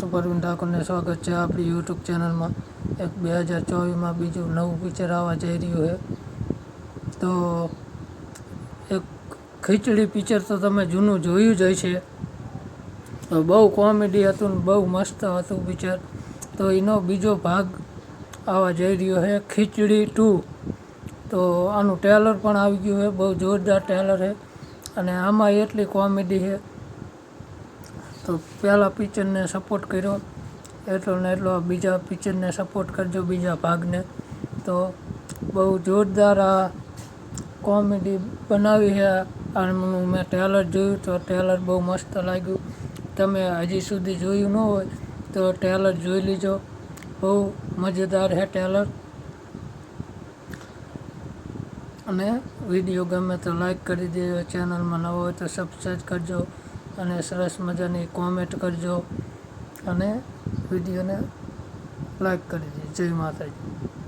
સુપરવિન ઠાકોરને સ્વાગત છે આપણી યુટ્યુબ ચેનલમાં. એક બે હજાર ચોવીસમાં બીજું નવું પિક્ચર આવવા જઈ રહ્યું છે. તો એક ખીચડી પિક્ચર તો તમે જૂનું જોયું જ હશે. તો બહુ કોમેડી હતું ને બહુ મસ્ત હતું પિક્ચર. તો એનો બીજો ભાગ આવવા જઈ રહ્યો છે, ખીચડી ટુ. તો આનું ટેલર પણ આવી ગયું છે, બહુ જોરદાર ટેલર છે. અને આમાં એટલી કોમેડી છે તો પહેલાં પિક્ચરને સપોર્ટ કર્યો. એટલો ને એટલો બીજા પિક્ચરને સપોર્ટ કરજો બીજા ભાગને. તો બહુ જોરદાર આ કોમેડી બનાવી છે. આનું મેં ટ્રેલર જોયું તો ટ્રેલર બહુ મસ્ત લાગ્યું. તમે હજી સુધી જોયું ન હોય તો ટ્રેલર જોઈ લીજો. બહુ મજેદાર છે ટ્રેલર અને વીડિયો ગમે તો લાઈક કરી દેજો. ચેનલમાં નવો હોય તો સબસ્ક્રાઈબ કરજો. અને સરસ મજાની કોમેન્ટ કરજો અને વિડીયોને લાઈક કરી દેજો. જય માતાજી.